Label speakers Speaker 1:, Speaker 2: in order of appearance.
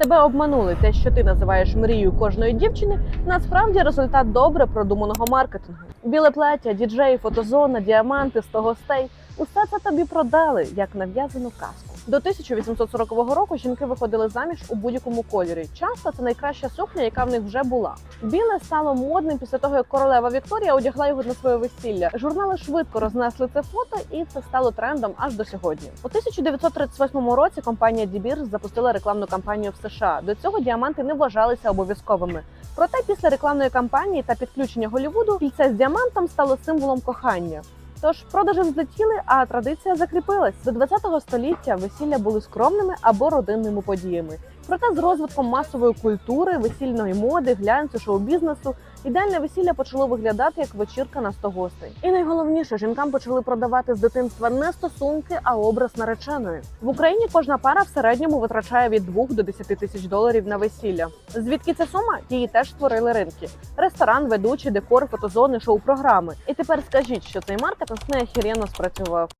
Speaker 1: тебе обманули, те, що ти називаєш мрією кожної дівчини, насправді результат добре продуманого маркетингу. Біле плаття, діджей, фотозона, діаманти, 100 гостей усе це тобі продали як нав'язану казку. До 1840 року жінки виходили заміж у будь-якому кольорі. Часто це найкраща сукня, яка в них вже була. Біле стало модним після того, як королева Вікторія одягла його на своє весілля. Журнали швидко рознесли це фото, і це стало трендом аж до сьогодні. У 1938 році компанія Beers запустила рекламну кампанію в США. До цього діаманти не вважалися обов'язковими. Проте після рекламної кампанії та підключення Голлівуду кільце з діамантом стало символом кохання. Тож продажі взлетіли, а традиція закріпилась. До 20-го століття весілля були скромними або родинними подіями. Проте з розвитком масової культури, весільної моди, глянцю, шоу-бізнесу ідеальне весілля почало виглядати як вечірка на 100 гостей. І найголовніше, жінкам почали продавати з дитинства не стосунки, а образ нареченої. В Україні кожна пара в середньому витрачає від 2 до 10 тисяч доларів на весілля. Звідки ця сума? Її теж створили ринки: ресторан, ведучі, декор, фотозони, шоу-програми. І тепер скажіть, що цей маркетинг не охеренно спрацював.